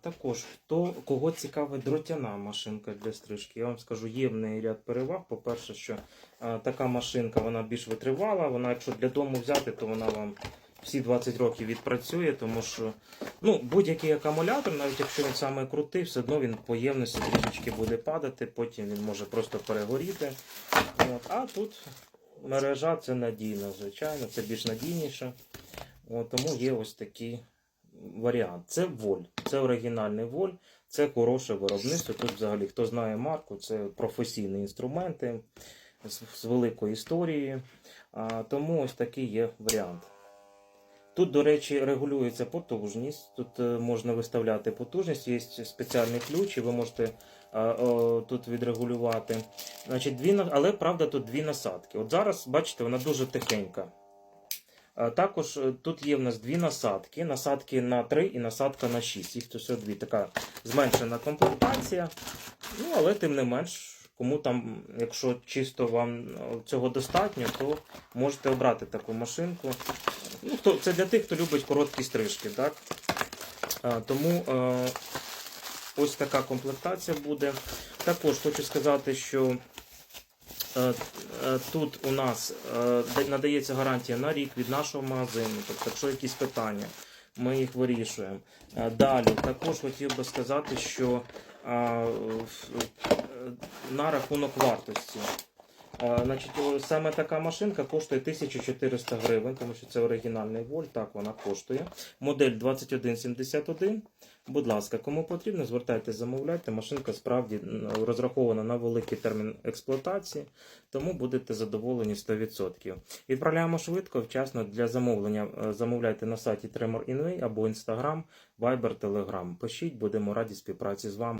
Також, хто, кого цікавить дротяна машинка для стрижки, я вам скажу, є в неї ряд переваг. По-перше, що а, така машинка вона більш витривала. Вона, якщо для дому взяти, то вона вам всі 20 років відпрацює, тому що ну, будь-який акумулятор, навіть якщо він саме крутий, все одно він по ємності трішечки буде падати, потім він може просто перегоріти. От. А тут мережа це надійно, звичайно, це більш надійніше. От, тому є ось такий варіант. Це воль, це оригінальний воль, це хороше виробництво. Тут взагалі, хто знає марку, це професійні інструменти з, великою історією. Тому ось такий є варіант. Тут, до речі, регулюється потужність. Тут е, можна виставляти потужність, є спеціальний ключ, і ви можете е, тут відрегулювати. Значить, дві, але правда, тут дві насадки. От зараз, бачите, вона дуже тихенька. Е, Також е, тут є в нас дві насадки: насадки на 3 і насадка на 6. Їх всього дві. Така зменшена комплектація. Ну, але тим не менш, кому там, якщо чисто вам е, цього достатньо, то можете обрати таку машинку. Ну, хто, це для тих, хто любить короткі стрижки, так? Тому ось така комплектація буде. Також хочу сказати, що тут у нас е, надається гарантія на рік від нашого магазину. Тобто, якщо якісь питання, ми їх вирішуємо. Е, Далі також хотів би сказати, що е, е, на рахунок вартості. Значить, саме така машинка коштує 1400 гривень, тому що це оригінальний вольт, так вона коштує. Модель 2171. Будь ласка, кому потрібно, звертайтеся, замовляйте. Машинка справді розрахована на великий термін експлуатації, тому будете задоволені 100%. Відправляємо швидко, вчасно для замовлення. е, Замовляйте на сайті Tremor або Instagram, Viber, Telegram. Пишіть, будемо раді співпраці з вами.